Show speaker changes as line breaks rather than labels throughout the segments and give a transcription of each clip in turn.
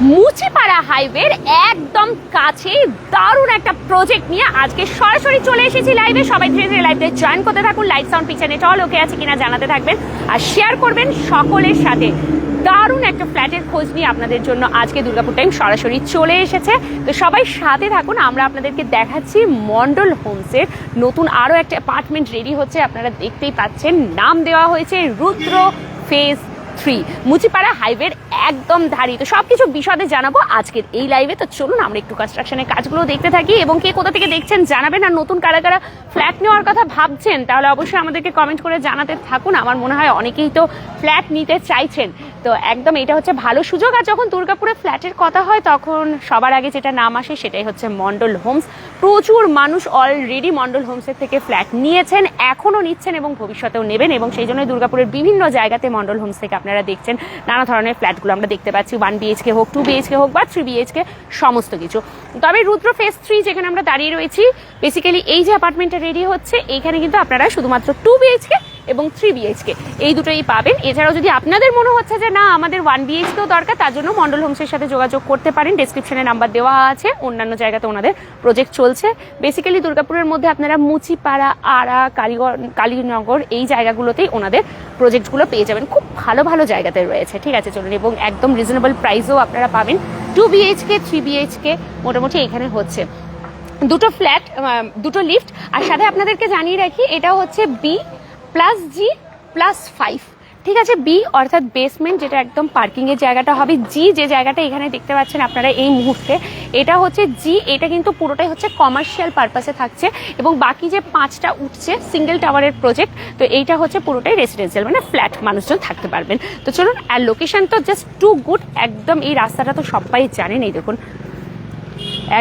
মুচিপাড়া হাইওয়ের একদম কাছে দারুণ একটা প্রজেক্ট নিয়ে আজকে সরাসরি চলে এসেছি লাইভে সবাই ধীরে ধীরে লাইভে জয়েন করতে থাকুন। Light sound net all okay আছে কিনা জানাতে থাকবেন। আর শেয়ার করবেন সকলের সাথে। দারুণ একটা ফ্ল্যাটের খোঁজ নিয়ে আপনাদের জন্য আজকে দুর্গাপুর টাইম সরাসরি চলে এসেছে। তো সবাই সাথে থাকুন। আমরা আপনাদেরকে দেখাচ্ছি মন্ডল হোমসের নতুন আরও একটা অ্যাপার্টমেন্ট রেডি হচ্ছে। আপনারা দেখতেই পাচ্ছেন। নাম দেওয়া হয়েছে রুদ্র ফেজ থ্রি, মুচিপাড়া হাইওয়ের একদম ধারি তো সবকিছু বিশদে জানাব আজকের এই লাইভে তো চলুন, আমরা একটু কনস্ট্রাকশনের কাজগুলো দেখতে থাকি এবং কে কোথা থেকে দেখছেন জানাবেন। আর নতুন কারা কারা ফ্ল্যাট নেওয়ার কথা ভাবছেন, তাহলে অবশ্যই আমাদেরকে কমেন্ট করে জানাতে থাকুন। আমার মনে হয় অনেকেই তো ফ্ল্যাট নিতে চাইছেন। তো একদম এটা হচ্ছে ভালো সুযোগ। আর যখন দুর্গাপুরে ফ্ল্যাটের কথা হয়, তখন সবার আগে যেটা নাম আসে, সেটাই হচ্ছে মন্ডল হোমস প্রচুর মানুষ অলরেডি মন্ডল হোমসের থেকে ফ্ল্যাট নিয়েছেন, এখনও নিচ্ছেন এবং ভবিষ্যতেও নেবেন এবং সেই জন্য দুর্গাপুরের বিভিন্ন জায়গাতে মন্ডল হোমস থেকে আপনারা দেখছেন নানা ধরনের ফ্ল্যাটগুলো আমরা দেখতে পাচ্ছি ওয়ান বিএইচকে হোক টু বিএইচকে হোক বা থ্রি বিএইচকে সমস্ত কিছু। তবে রুদ্র ফেস থ্রি যেখানে আমরা দাঁড়িয়ে রয়েছি বেসিক্যালি এই যে অ্যাপার্টমেন্টটা রেডি হচ্ছে, এইখানে কিন্তু আপনারা শুধুমাত্র টু বিএইচকে এবং থ্রি বিএইচকে এই দুটোই পাবেন। এছাড়াও যদি আপনাদের মনে হচ্ছে যে না, আমাদের ওয়ান বিএইচকেও দরকার, তার জন্য মন্ডল হোমসের সাথে যোগাযোগ করতে পারেন। ডেসক্রিপশনে নাম্বার দেওয়া আছে। অন্যান্য জায়গাতে ওনাদের প্রজেক্ট চলছে। বেসিক্যালি দুর্গাপুরের মধ্যে আপনারা মুচিপাড়া আড়া কালীগড়, কালীনগর এই জায়গাগুলোতেই ওনাদের প্রজেক্টগুলো পেয়ে যাবেন। খুব ভালো ভালো জায়গাতে রয়েছে। ঠিক আছে, চলুন। এবং একদম রিজনেবল প্রাইসও আপনারা পাবেন। টু বিএইচকে থ্রি বিএইচকে মোটামুটি এখানে হচ্ছে। দুটো ফ্ল্যাট দুটো লিফট আর সাথে আপনাদেরকে জানিয়ে রাখি, এটা হচ্ছে B plus G plus five ঠিক আছে? বি অর্থাৎ বেসমেন্ট যেটা একদম পার্কিংয়ের জায়গাটা হবে। জি যে জায়গাটা এখানে দেখতে পাচ্ছেন আপনারা এই মুহূর্তে, এটা হচ্ছে জি এটা কিন্তু পুরোটাই হচ্ছে কমার্শিয়াল পারপাসে থাকছে এবং বাকি যে পাঁচটা উঠছে সিঙ্গেল টাওয়ারের প্রজেক্ট তো এইটা হচ্ছে পুরোটাই রেসিডেন্সিয়াল মানে ফ্ল্যাট মানুষজন থাকতে পারবেন। তো চলুন, আর লোকেশন তো জাস্ট টু গুড একদম এই রাস্তাটা তো সবাই জানেন, এই দেখুন।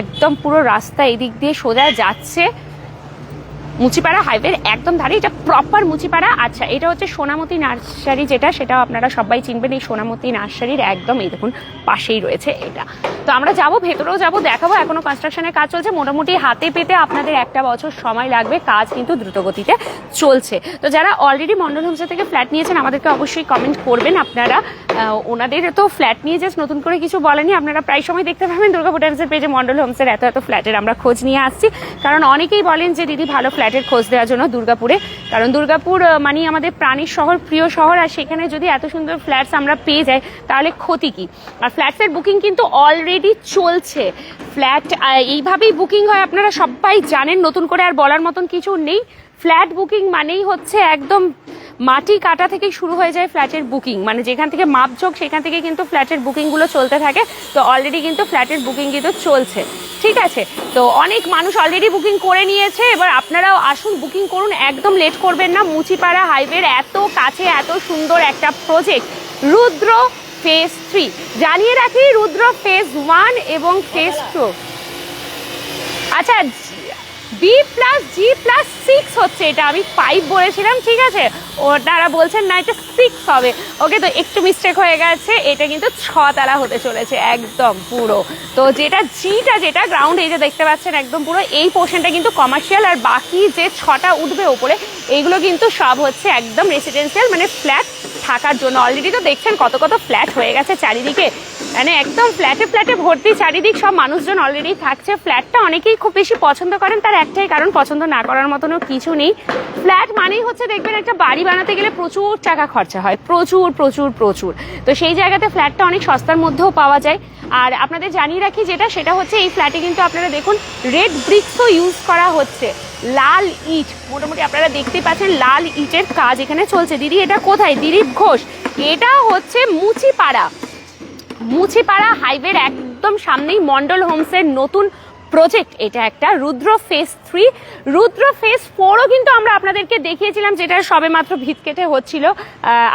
একদম পুরো রাস্তা এদিক দিয়ে সোজা যাচ্ছে। মুচিপাড়া হাইওয়ের একদম ধারে, এটা প্রপার মুচিপাড়া। আচ্ছা এটা হচ্ছে সোনামতি নার্সারি যেটা, সেটাও আপনারা সবাই চিনবেন, এই সোনামতি নার্সারির একদম এই দেখুন, পাশেই রয়েছে এটা। তো আমরা যাব, ভেতরেও যাব, দেখাবো, এখনও কনস্ট্রাকশনের কাজ চলছে। মোটামুটি হাতে পেতে আপনাদের একটা বছর সময় লাগবে, কাজ কিন্তু দ্রুতগতিতে চলছে। তো যারা অলরেডি মন্ডল হোমসে থেকে ফ্ল্যাট নিয়েছেন, আমাদেরকে অবশ্যই কমেন্ট করবেন আপনারা। ওনাদের তো ফ্ল্যাট নিয়ে জাস্ট নতুন করে কিছু বলেনি, আপনারা প্রায় সময় দেখতে পাবেন টাইমসের পেজে মন্ডল হোমসের এত এত ফ্ল্যাটের আমরা খোঁজ নিয়ে আসছি। কারণ অনেকেই বলেন যে, দিদি, ভালো ফ্ল্যাটের খোঁজ দেওয়ার জন্য দুর্গাপুরে। কারণ দুর্গাপুর মানেই মানে আমাদের প্রাণীর শহর, প্রিয় শহর, আর সেখানে যদি এত সুন্দর ফ্ল্যাটস আমরা পেয়ে যাই, তাহলে ক্ষতি কি? আর ফ্ল্যাটসের বুকিং কিন্তু অলরেডি চলছে। ফ্ল্যাট এইভাবেই বুকিং হয়, আপনারা সবাই জানেন, নতুন করে আর বলার মতন কিছু নেই। ফ্ল্যাট বুকিং মানেই হচ্ছে একদম মাটি কাটা থেকে শুরু হয়ে যায় ফ্ল্যাটের বুকিং। মানে যেখান থেকে মাপঝোক, সেখান থেকে কিন্তু ফ্ল্যাটের বুকিংগুলো চলতে থাকে। তো অলরেডি কিন্তু ফ্ল্যাটের বুকিং কিন্তু চলছে। ঠিক আছে? তো অনেক মানুষ অলরেডি বুকিং করে নিয়েছে। এবার আপনারাও আসুন, বুকিং করুন। একদম লেট করবেন না। মুচিপাড়া হাইওয়ের এত কাছে, এত সুন্দর একটা প্রজেক্ট রুদ্র ফেজ থ্রি জানিয়ে রাখি, রুদ্র ফেজ ওয়ান এবং ফেজ টু আচ্ছা B plus G plus six হচ্ছে এটা। আমি ফাইভ বলেছিলাম, ঠিক আছে? ওনারা বলছেন, না, এটা সিক্স হবে। ওকে, তো একটু মিস্টেক হয়ে গেছে। এটা কিন্তু ছতলা হতে চলেছে, একদম পুরো। তো যেটা জিটা যেটা গ্রাউন্ড এই যে দেখতে পাচ্ছেন, একদম পুরো, এই পোর্শনটা কিন্তু কমার্শিয়াল আর বাকি যে ছটা উঠবে ওপরে, এইগুলো কিন্তু সব হচ্ছে একদম রেসিডেন্সিয়াল মানে ফ্ল্যাট থাকার জন্য। অলরেডি তো দেখছেন কত কত ফ্ল্যাট হয়ে গেছে চারিদিকে। মানে একদম ফ্ল্যাটে ফ্ল্যাটে ভর্তি, চারিদিক সব মানুষজন অলরেডি থাকছে। ফ্ল্যাটটা অনেকেই খুব বেশি পছন্দ করেন, তার একটাই কারণ, পছন্দ না করার মতনও কিছু নেই। ফ্ল্যাট মানেই হচ্ছে দেখবেন একটা বাড়ি বানাতে গেলে প্রচুর টাকা খরচা হয়। প্রচুর প্রচুর প্রচুর। তো সেই জায়গাতে ফ্ল্যাটটা অনেক সস্তার মধ্যেও পাওয়া যায়। আর আপনাদের জানিয়ে রাখি যেটা, সেটা হচ্ছে এই ফ্ল্যাটে কিন্তু আপনারা দেখুন রেড ব্রিক্সও ইউজ করা হচ্ছে। লাল ইট, মোটামুটি আপনারা দেখতে পাচ্ছেন লাল ইটের কাজ এখানে চলছে। দিদি, এটা কোথায়? দিলীপ ঘোষ। এটা হচ্ছে মুচিপাড়া। মুচিপাড়া হাইওয়ের একদম সামনেই মন্ডল হোমসের নতুন প্রজেক্ট। এটা একটা Rudra phase three. Rudra phase ফোরও কিন্তু আমরা আপনাদেরকে দেখিয়েছিলাম, যেটা সবে মাত্র ভিত কেটে হচ্ছিল।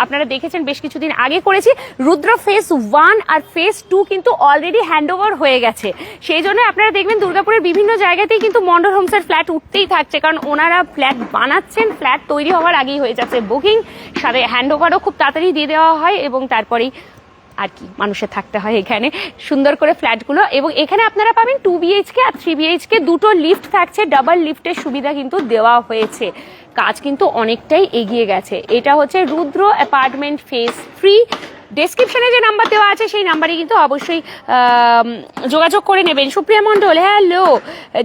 আপনারা দেখেছেন, বেশ কিছুদিন আগে করেছি। রুদ্র ফেস ওয়ান আর ফেস টু কিন্তু অলরেডি হ্যান্ড ওভার হয়ে গেছে। সেই জন্য আপনারা দেখবেন, দুর্গাপুরের বিভিন্ন জায়গাতেই কিন্তু মন্ডল হোমসের ফ্ল্যাট উঠতেই থাকছে। কারণ ওনারা ফ্ল্যাট বানাচ্ছেন ফ্ল্যাট তৈরি হওয়ার আগেই হয়ে যাচ্ছে বুকিং সাথে হ্যান্ড ওভারও খুব তাড়াতাড়ি দিয়ে দেওয়া হয় এবং তারপরেই আর কি মানুষের থাকতে হয় এখানে। সুন্দর করে ফ্ল্যাটগুলো, এবং এখানে আপনারা পাবেন টু বিএইচকে আর থ্রি বিএইচকে দুটো লিফট থাকছে ডাবল লিফটের সুবিধা কিন্তু দেওয়া হয়েছে। কাজ কিন্তু অনেকটাই এগিয়ে গেছে। এটা হচ্ছে রুদ্র অ্যাপার্টমেন্ট ফেস থ্রি ডেসক্রিপশনে যে নাম্বার দেওয়া আছে, সেই নাম্বারে কিন্তু অবশ্যই যোগাযোগ করে নেবেন। সুপ্রিয়া মণ্ডল হ্যালো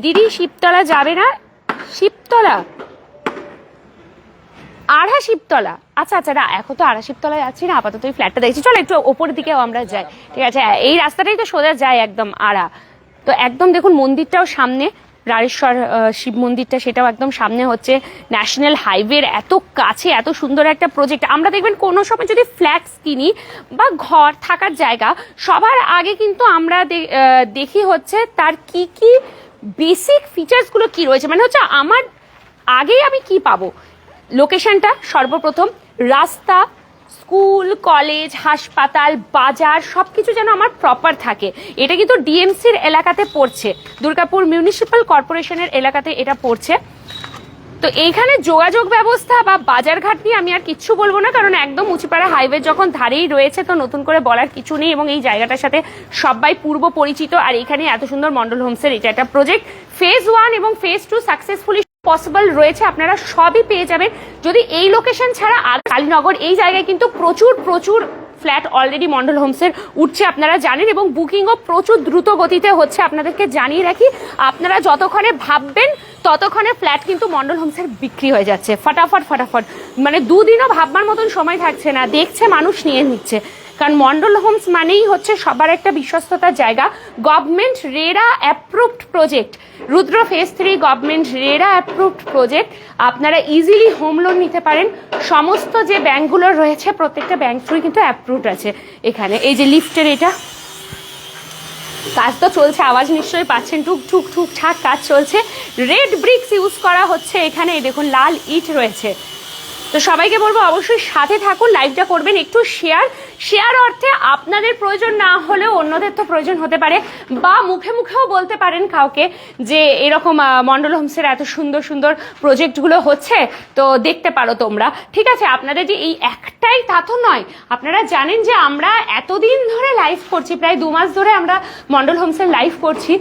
দিদি, শিবতলা যাবে না? শিবতলা? আড়া শিবতলা। আচ্ছা আচ্ছা না, এখন তো আড়া শিবতলায় যাচ্ছি না, আপাতত এই ফ্ল্যাটটা দেখছি। চলো একটু ওপরের দিকেও আমরা যাই। ঠিক আছে এই রাস্তাটাই তো সোজা যায় একদম আড়া। তো একদম দেখুন মন্দিরটাও সামনে, রাড়েশ্বর শিব মন্দিরটা সেটাও একদম সামনে হচ্ছে ন্যাশনাল হাইওয়ের এত কাছে, এত সুন্দর একটা প্রজেক্ট আমরা দেখবেন কোনো সময় যদি ফ্ল্যাটস কিনি বা ঘর থাকার জায়গা, সবার আগে কিন্তু আমরা দেখি হচ্ছে তার কি কি বেসিক ফিচার্সগুলো কি রয়েছে। মানে হচ্ছে আমার আগেই আমি কি পাবো? লোকেশনটা সর্বপ্রথম রাস্তা, স্কুল, কলেজ, হাসপাতাল, বাজার সব কিছু যেন আমার প্রপার থাকে। এটা কিন্তু ডিএমসির এলাকাতে পড়ছে। দুর্গাপুর মিউনিসিপ্যাল কর্পোরেশনের এলাকাতে এটা পড়ছে। তো এইখানে যোগাযোগ ব্যবস্থা বা বাজারঘাট নিয়ে আমি আর কিচ্ছু বলব না, কারণ একদম উঁচিপাড়া হাইওয়ে যখন ধারেই রয়েছে, তো নতুন করে বলার কিছু নেই এবং এই জায়গাটার সাথে সবাই পূর্ব পরিচিত আর এখানে এত সুন্দর মন্ডল হোমসের এটা একটা প্রজেক্ট ফেজ ওয়ান এবং ফেজ টু সাকসেসফুলি পসিবল রয়েছে, আপনারা সবই পেয়ে যাবেন। যদি এই লোকেশন ছাড়া আর কালীনগর, এই জায়গায় কিন্তু প্রচুর প্রচুর ফ্ল্যাট অলরেডি মন্ডল হোমসের উঠছে, আপনারা জানেন, এবং বুকিংও প্রচুর দ্রুত গতিতে হচ্ছে। আপনাদেরকে জানিয়ে রাখি, আপনারা যতক্ষণে ভাববেন, ততক্ষণে ফ্ল্যাট কিন্তু মন্ডল হোমসের বিক্রি হয়ে যাচ্ছে। ফটাফট ফটাফট। মানে দুদিনও ভাববার মতন সময় থাকছে না, দেখছে মানুষ নিয়ে নিচ্ছে। কারণ মন্ডল হোমস মানেই হচ্ছে সবার একটা বিশ্বস্ততার জায়গা। Government RERA approved project Rudra phase three government RERA approved project আপনারা ইজিলি হোম লোন নিতে পারেন। সমস্ত যে ব্যাঙ্কগুলো রয়েছে, প্রত্যেকটা ব্যাঙ্ক থ্রুই কিন্তু অ্যাপ্রুভড আছে এখানে। এই যে লিফটের এটা। কাজ তো চলছে, আওয়াজ নিশ্চয়ই পাচ্ছেন। টুক ঠুক ঠুক ঠাক, কাজ চলছে। রেড ব্রিক্স ইউজ করা হচ্ছে এখানে। দেখুন, লাল ইট রয়েছে। তো সবাইকে বলব অবশ্যই সাথে থাকুন লাইভটা করবেন, একটু শেয়ার শেয়ার অর্থে আপনাদের প্রয়োজন না হলেও অন্যদের তো প্রয়োজন হতে পারে। বা মুখে মুখেও বলতে পারেন কাউকে যে এরকম মন্ডল হোমসের এত সুন্দর সুন্দর প্রজেক্টগুলো হচ্ছে, তো দেখতে পারো তোমরা। ঠিক আছে, আপনাদের যে এই একটাই তা তো নয়। আপনারা জানেন যে আমরা এতদিন ধরে লাইভ করছি, প্রায় দু মাস ধরে আমরা মন্ডল হোমসের লাইভ করছি।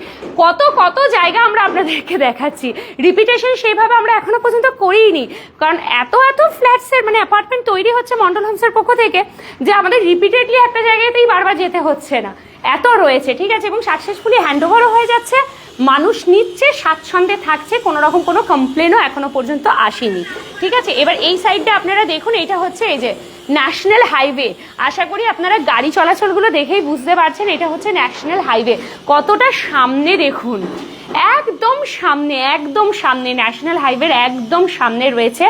কত কত জায়গা আমরা আপনাদেরকে দেখাচ্ছি। রিপিটেশন সেইভাবে আমরা এখনও পর্যন্ত করিনি কারণ এত এত ফ্ল্যাটসের মানে অ্যাপার্টমেন্ট তৈরি হচ্ছে মন্ডল হোমসের পক্ষ থেকে, যে আমাদের রিপিটেডলি একটা জায়গাতেই বারবার যেতে হচ্ছে না। এত রয়েছে, ঠিক আছে? এবং সাকসেসফুলি হ্যান্ডওভারও হয়ে যাচ্ছে। মানুষ নিচ্ছে, স্বাচ্ছন্দ্যে থাকছে, কোনো রকম কোনো কমপ্লেনও এখনও পর্যন্ত আসেনি। ঠিক আছে? এবার এই সাইডটা আপনারা দেখুন, এটা হচ্ছে এই যে ন্যাশনাল হাইওয়ে আশা করি আপনারা গাড়ি চলাচলগুলো দেখেই বুঝতে পারছেন, এটা হচ্ছে ন্যাশনাল হাইওয়ে কতটা সামনে দেখুন। একদম সামনে একদম সামনে ন্যাশনাল হাইওয়ের একদম সামনে রয়েছে।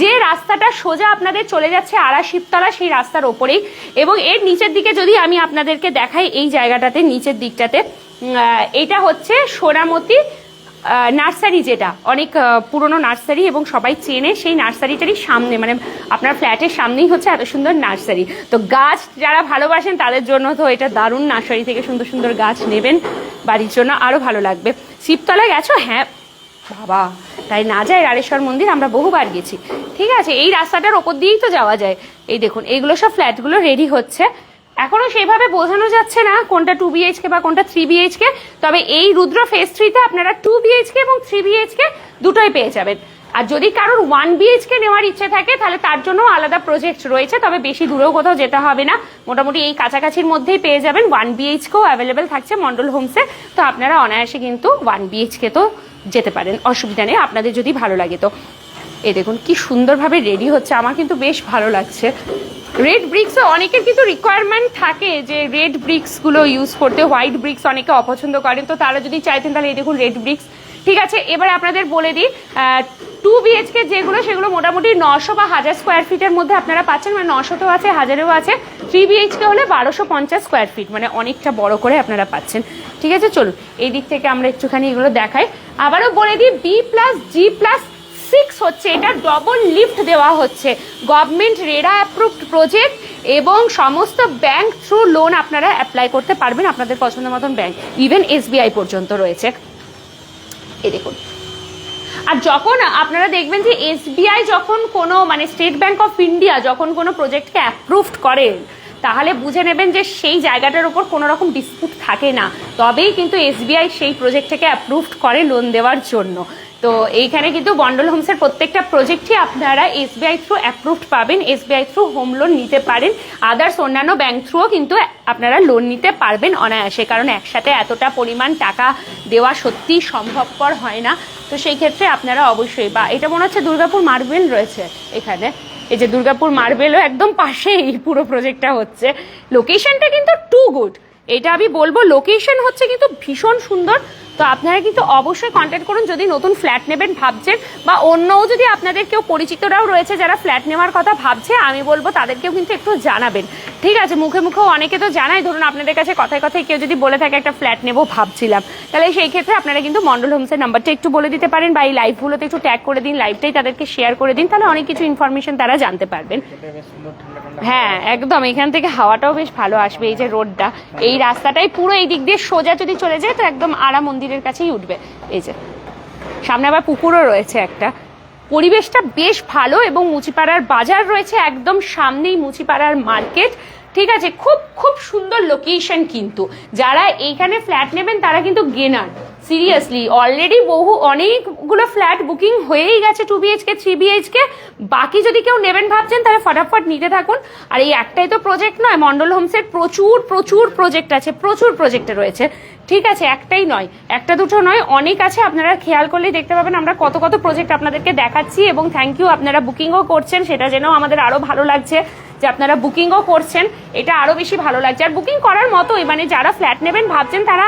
যে রাস্তাটা সোজা আপনাদের চলে যাচ্ছে আড়া শিবতলা, সেই রাস্তার ওপরেই। এবং এর নিচের দিকে যদি আমি আপনাদেরকে দেখাই এই জায়গাটাতে, নিচের দিকটাতে এটা হচ্ছে সোনামতি নার্সারি যেটা। অনেক পুরনো নার্সারি এবং সবাই চেনে সেই নার্সারিটারই সামনে। মানে আপনার ফ্ল্যাটের সামনেই হচ্ছে এত সুন্দর নার্সারি। তো গাছ যারা ভালোবাসেন তাদের জন্য তো এটা দারুণ নার্সারি থেকে সুন্দর সুন্দর গাছ নেবেন। বাড়ির জন্য আরও ভালো লাগবে। শিবতলায় গেছো? হ্যাঁ। বাবা, তাই না যায় রাড়েশ্বর মন্দির? আমরা বহুবার গেছি। ঠিক আছে, এই রাস্তাটার ওপর দিয়েই তো যাওয়া যায়। এই দেখুন, এইগুলো সব ফ্ল্যাটগুলো রেডি হচ্ছে। এখনও সেইভাবে বোঝানো যাচ্ছে না কোনটা টু বিএইচকে বা কোনটা থ্রি বিএইচকে তবে এই রুদ্র ফেস থ্রিতে আপনারা টু বিএইচকে এবং থ্রি বিএইচকে দুটোই পেয়ে যাবেন। আর যদি কারোর ওয়ান বিএইচকে নেওয়ার ইচ্ছে থাকে, তাহলে তার জন্য আলাদা প্রজেক্ট রয়েছে, তবে বেশি দূরেও কোথাও যেতে হবে না। মোটামুটি এই কাছাকাছির মধ্যেই পেয়ে যাবেন ওয়ান বিএইচকেও অ্যাভেলেবেল থাকছে মন্ডল হোমসে তো আপনারা অনায়াসে কিন্তু ওয়ান বিএইচকে তো যেতে পারেন, অসুবিধা নেই, আপনাদের যদি ভালো লাগে তো। এই দেখুন, কি সুন্দরভাবে রেডি হচ্ছে, আমার কিন্তু বেশ ভালো লাগছে। রেড ব্রিক্স অনেকের কিন্তু রিকোয়ারমেন্ট থাকে যে রেড ব্রিক্সগুলো ইউজ করতে হোয়াইট ব্রিক্স অনেকে অপছন্দ করেন, তো তারা যদি চাইতেন তাহলে এই দেখুন রেড ব্রিক্স ঠিক আছে, এবার আপনাদের বলে দিই টু বিএইচকে যেগুলো, সেগুলো মোটামুটি নশো বা হাজার স্কোয়ার ফিটের মধ্যে আপনারা পাচ্ছেন মানে নশোতেও আছে, হাজারেও আছে। থ্রি বিএইচকে হলে বারোশো পঞ্চাশ স্কোয়ার ফিট মানে অনেকটা বড় করে আপনারা পাচ্ছেন। ঠিক আছে, চলুন, এই দিক থেকে আমরা একটুখানি এগুলো দেখাই। আবারও বলে দিই B plus G plus six হচ্ছে, এটা ডবল লিফট দেওয়া হচ্ছে। গভর্নমেন্ট রেরা অ্যাপ্রুভড প্রজেক্ট এবং সমস্ত ব্যাংক থ্রু লোন আপনারা অ্যাপ্লাই করতে পারবেন, আপনাদের পছন্দ মতন ব্যাংক ইভেন এসবিআই পর্যন্ত রয়েছে। এই দেখুন। আর যখন আপনারা দেখবেন যে এসবিআই যখন কোনো মানে স্টেট ব্যাংক অফ ইন্ডিয়া যখন কোনো প্রজেক্টকে অ্যাপ্রুভড করে, তাহলে বুঝে নেবেন যে সেই জায়গাটার উপর কোনো রকম ডিসপুট থাকে না। তবেই কিন্তু এসবিআই সেই প্রজেক্টটাকে অ্যাপ্রুভড করে লোন দেওয়ার জন্য। তো এইখানে কিন্তু বন্ডল হোমসের প্রত্যেকটা প্রজেক্টই আপনারা এসবিআই থ্রু অ্যাপ্রুভড পাবেন। এসবিআই থ্রু হোম লোন নিতে পারেন। আদার্স অন্যান্য ব্যাংক থ্রুও কিন্তু আপনারা লোন নিতে পারবেন অনায়াসে, কারণ একসাথে এতটা পরিমাণ টাকা দেওয়া সত্যিই সম্ভবপর হয় না। তো সেই ক্ষেত্রে আপনারা অবশ্যই, বা এটা মনে হচ্ছে দুর্গাপুর মার্বেল রয়েছে এখানে। এই যে দুর্গাপুর মার্বেলও একদম পাশেই পুরো প্রজেক্টটা হচ্ছে। লোকেশনটা কিন্তু টু গুড এটা আমি বলব লোকেশন হচ্ছে কিন্তু ভীষণ সুন্দর। তো আপনারা কিন্তু অবশ্যই কন্ট্যাক্ট করুন যদি নতুন ফ্ল্যাট নেবেন ভাবছেন বা অন্যও যদি আপনাদের কেউ পরিচিতরাও রয়েছে যারা ফ্ল্যাট নেওয়ার কথা ভাবছে, আমি বলব তাদেরকেও কিন্তু একটু জানাবেন। ঠিক আছে, মুখে মুখেও অনেকে তো জানায়, ধরুন আপনাদের কাছে কথায় কথায় কেউ যদি বলে থাকে একটা ফ্ল্যাট নেব ভাবছিলাম। তাহলে সেই ক্ষেত্রে আপনারা কিন্তু মন্ডল হোমসের নাম্বারটা একটু বলে দিতে পারেন বা এই লাইভগুলোতে একটু ট্যাগ করে দিন লাইভটাই তাদেরকে শেয়ার করে দিন, তাহলে অনেক কিছু ইনফরমেশন তারা জানতে পারবেন। হ্যাঁ একদম, এখান থেকে হাওয়াটাও বেশ ভালো আসবে, এই যে রোডটা। এই রাস্তাটাই পুরো এই দিক দিয়ে সোজা যদি চলে যায়, তো একদম আরা মন্দিরের কাছেই উঠবে। এই যে, সামনে আবার পুকুরও রয়েছে একটা। পরিবেশটা বেশ ভালো এবং মুচিপাড়ার বাজার রয়েছে একদম সামনেই মুচিপাড়ার মার্কেট। ঠিক আছে, খুব খুব সুন্দর লোকেশন কিন্তু। যারা এইখানে ফ্ল্যাট নেবেন তারা কিন্তু গেনার সিরিয়াসলি অলরেডি বহু অনেকগুলো ফ্ল্যাট বুকিং হয়েই গেছে টু বিএইচকে থ্রি বিএইচকে বাকি যদি কেউ নেবেন ভাবছেন, তাহলে ফটাফট নিতে থাকুন। আর এই একটাই তো প্রজেক্ট নয়, মন্ডল হোমসের প্রচুর প্রচুর প্রজেক্ট আছে, প্রচুর প্রজেক্টে রয়েছে। ঠিক আছে, একটাই নয়, একটা দুটো নয়, অনেক আছে, আপনারা খেয়াল করলেই দেখতে পাবেন। আমরা কত কত প্রজেক্ট আপনাদেরকে দেখাচ্ছি এবং থ্যাংক ইউ আপনারা বুকিংও করছেন, সেটা যেন আমাদের আরও ভালো লাগছে। যে আপনারা বুকিংও করছেন, এটা আরও বেশি ভালো লাগছে। আর বুকিং করার মতোই মানে যারা ফ্ল্যাট নেবেন ভাবছেন তারা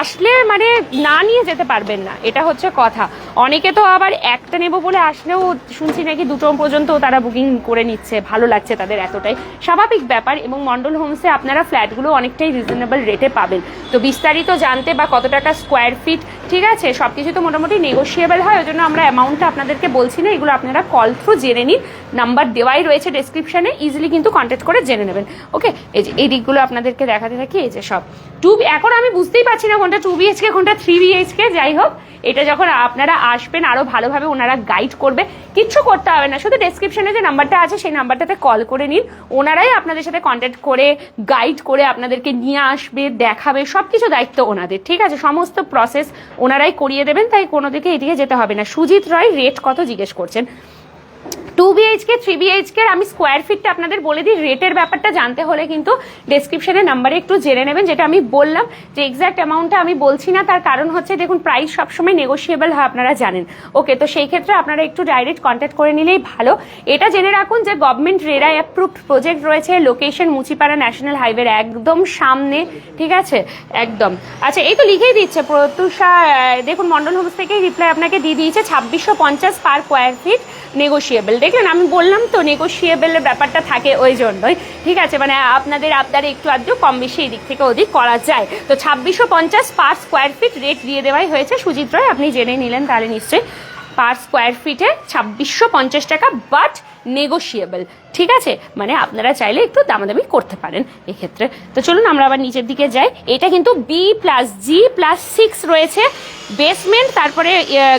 আসলে মানে না নিয়ে যেতে পারবেন না, এটা হচ্ছে কথা। অনেকে তো আবার একটা নেব বলে আসলেও শুনছি নাকি দুটো পর্যন্ত তারা বুকিং করে নিচ্ছে, ভালো লাগছে তাদের এতটাই। স্বাভাবিক ব্যাপার, এবং মন্ডল হোমসে আপনারা ফ্ল্যাটগুলো অনেকটাই রিজনেবল রেটে পাবেন। তো বিস্তারিত জানতে বা কত টাকা স্কোয়ার ফিট ঠিক আছে? সব কিছু তো মোটামুটি নেগোসিয়েবল হয়, ওই জন্য আমরা অ্যামাউন্টটা আপনাদেরকে বলছি না, এগুলো আপনারা কল থ্রু জেনে নিন। নাম্বার দেওয়াই রয়েছে ডেসক্রিপশনে ইজিলি কিন্তু কন্ট্যাক্ট করে জেনে নেবেন। ওকে এই যে, এই দিকগুলো আপনাদেরকে দেখাতে থাকি, এই যে সব। টু এখন আমি বুঝতেই পারছি না কোনটা টু বিএইচকে কোনটা থ্রি বিএইচকে যাই হোক, এটা যখন আপনারা আসবেন আরও ভালোভাবে ওনারা গাইড করবে, কিচ্ছু করতে হবে না। শুধু ডেসক্রিপশনে যে নাম্বারটা আছে, সেই নাম্বারটাতে কল করে নিন। ওনারাই আপনাদের সাথে কন্ট্যাক্ট করে গাইড করে আপনাদেরকে নিয়ে আসবে, দেখাবে সব কিছু দায়িত্ব ওনাদের, ঠিক আছে? সমস্ত প্রসেস ওনারাই করিয়ে দেবেন, তাই কোনো দিকে এদিকে যেতে হবে না। সুজিত রয় রেট কত জিজ্ঞেস করছেন? টু বিএইচকে থ্রি বিএইচকে আমি স্কোয়ার ফিটটা আপনাদের বলে দিই। রেটের ব্যাপারটা জানতে হলে কিন্তু ডেসক্রিপশনের নাম্বারে একটু জেনে নেবেন, যেটা আমি বললাম। যে এক্স্যাক্ট অ্যামাউন্টটা আমি বলছি না, তার কারণ হচ্ছে দেখুন প্রাইস সবসময় নেগোসিয়েবল হয়, আপনারা জানেন। ওকে তো সেই ক্ষেত্রে আপনারা একটু ডাইরেক্ট কন্ট্যাক্ট করে নিলেই ভালো। এটা জেনে রাখুন যে গভর্নমেন্ট রেরা অ্যাপ্রুভড প্রজেক্ট রয়েছে লোকেশন মুচিপাড়া ন্যাশনাল হাইওয়ের একদম সামনে, ঠিক আছে? একদম। আচ্ছা এই তো লিখেই দিচ্ছে প্রত্যুষা দেখুন, মন্ডল হোমস থেকেই রিপ্লাই আপনাকে দিয়ে দিয়েছে, ছাব্বিশশো পঞ্চাশ পার স্কোয়ার ফিট নেগোসিয়েবল দেখলেন, আমি বললাম তো নেগোসিয়েবলের ব্যাপারটা থাকে ওই জন্যই। ঠিক আছে মানে আপনাদের আপনার একটু আধটু কম বেশি এই দিক থেকে ওদিক করা যায়। তো ছাব্বিশশো পঞ্চাশ পার স্কোয়ার ফিট রেট দিয়ে দেওয়াই হয়েছে। সুজিত রয়, আপনি জেনে নিলেন, তাহলে নিশ্চয়ই পার স্কোয়ার ফিটে ছাব্বিশশো পঞ্চাশ টাকা বাট নেগোসিয়েবল ঠিক আছে? মানে আপনারা চাইলে একটু দামাদামি করতে পারেন এক্ষেত্রে। তো চলুন আমরা আবার নিচের দিকে যাই। এটা কিন্তু B plus G plus six রয়েছে। বেসমেন্ট তারপরে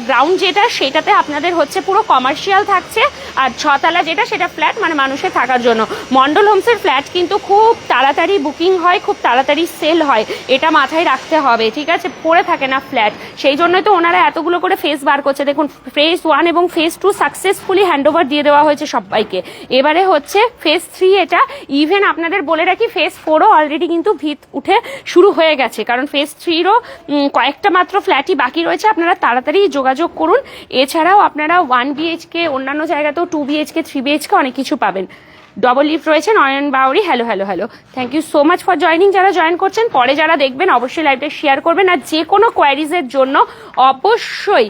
গ্রাউন্ড যেটা, সেটাতে আপনাদের হচ্ছে পুরো কমার্শিয়াল থাকছে। আর ছতলা যেটা, সেটা ফ্ল্যাট মানে মানুষের থাকার জন্য। মন্ডল হোমসের ফ্ল্যাট কিন্তু খুব তাড়াতাড়ি বুকিং হয়, খুব তাড়াতাড়ি সেল হয়। এটা মাথায় রাখতে হবে, ঠিক আছে? পড়ে থাকে না ফ্ল্যাট সেই জন্যই তো ওনারা এতগুলো করে ফেস বার করছে। দেখুন ফেজ ওয়ান এবং phase two successfully hand over দিয়ে দেওয়া হয়েছে সবাইকে। এবারে হচ্ছে ফেজ থ্রি এটা ইভেন আপনাদের বলে রাখি ফেজ ফোরও অলরেডি কিন্তু ভিত উঠে শুরু হয়ে গেছে। কারণ ফেজ থ্রিরও কয়েকটা মাত্র ফ্ল্যাটই বাকি রয়েছে, আপনারা তাড়াতাড়ি যোগাযোগ করুন। এছাড়াও আপনারা ওয়ান বিএইচকে অন্যান্য জায়গাতেও টু বিএইচকে থ্রি বিএইচকে অনেক কিছু পাবেন। ডবল লিফট রয়েছে, Nayan Bauri hello hello hello thank you so much for joining যারা জয়েন করছেন, পরে যারা দেখবেন, অবশ্যই লাইভটা শেয়ার করবেন। আর যে কোনো কোয়ারিজের জন্য অবশ্যই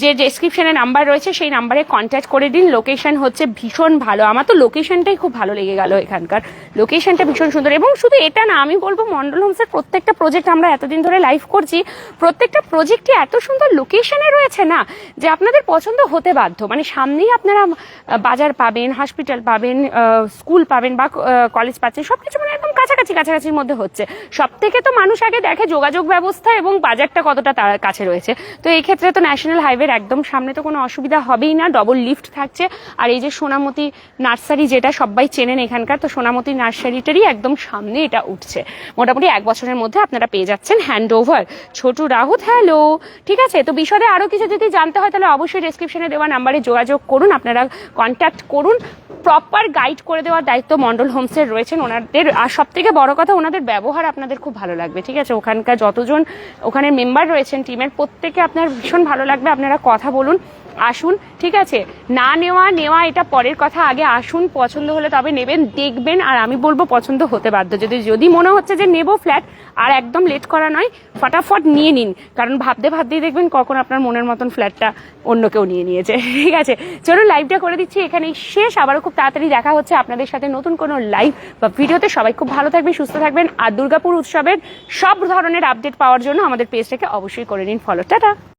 যে ডেসক্রিপশনে নাম্বার রয়েছে, সেই নাম্বারে কন্ট্যাক্ট করে দিন। লোকেশন হচ্ছে ভীষণ ভালো। আমার তো লোকেশনটাই খুব ভালো লেগে গেল এখানকার। লোকেশনটা ভীষণ সুন্দর। এবং শুধু এটা না, আমি বলব মন্ডল হোমসের প্রত্যেকটা প্রজেক্ট আমরা এতদিন ধরে লাইভ করছি। প্রত্যেকটা প্রজেক্টই এত সুন্দর লোকেশনে রয়েছে না, যে আপনাদের পছন্দ হতে বাধ্য। মানে সামনেই আপনারা বাজার পাবেন হসপিটাল পাবেন স্কুল পাবেন বা কলেজ পাচ্ছেন সব কিছু মানে একদম কাছাকাছি, কাছাকাছির মধ্যে হচ্ছে। সব থেকে তো মানুষ আগে দেখে যোগাযোগ ব্যবস্থা এবং বাজারটা কতটা তার কাছে রয়েছে। তো এই ক্ষেত্রে তো ন্যাশনাল হাইওয়ে লাইভের একদম সামনে তো কোনো অসুবিধা হবেই না ডবল লিফট থাকছে। আর এই যে সোনামতি নার্সারি যেটা সবাই চেনেন এখানকার, তো সোনামতি নার্সারিটারই একদম সামনে এটা উঠছে। মোটামুটি এক বছরের মধ্যে আপনারা পেয়ে যাচ্ছেন hand over Chhotu Rahut hello ঠিক আছে? তো বিশদে আরও কিছু যদি জানতে হয়, তাহলে অবশ্যই ডেসক্রিপশনে দেওয়া নাম্বারে যোগাযোগ করুন, আপনারা কন্ট্যাক্ট করুন। প্রপার গাইড করে দেওয়ার দায়িত্ব মন্ডল হোমসের রয়েছেন ওনাদের। আর সব থেকে বড় কথা, ওনাদের ব্যবহার আপনাদের খুব ভালো লাগবে, ঠিক আছে? ওখানকার যতজন ওখানে মেম্বার রয়েছেন টিমের প্রত্যেকে আপনার ভীষণ ভালো লাগবে। আপনারা কথা বলুন, আসুন, ঠিক আছে? না নেওয়া নেওয়া এটা পরের কথা। আগে আসুন, পছন্দ হলে তবে নেবেন, দেখবেন, আর আমি বলব পছন্দ হতে বাধ্য। যদি যদি মনে হচ্ছে যে নেব ফ্ল্যাট আর একদম লেট করা নয়, ফটাফট নিয়ে নিন। কারণ ভাবতে ভাবতেই দেখবেন কখন আপনার মনের মতন ফ্ল্যাটটা অন্য কেউ নিয়ে নিয়েছে। ঠিক আছে? চলুন লাইভটা করে দিচ্ছি, এখানেই শেষ। আবারও খুব তাড়াতাড়ি দেখা হচ্ছে আপনাদের সাথে নতুন কোনো লাইভ বা ভিডিওতে সবাই খুব ভালো থাকবেন, সুস্থ থাকবেন, আর দুর্গাপুর উৎসবের সব ধরনের আপডেট পাওয়ার জন্য আমাদের পেজটাকে অবশ্যই করে নিন। Follow tata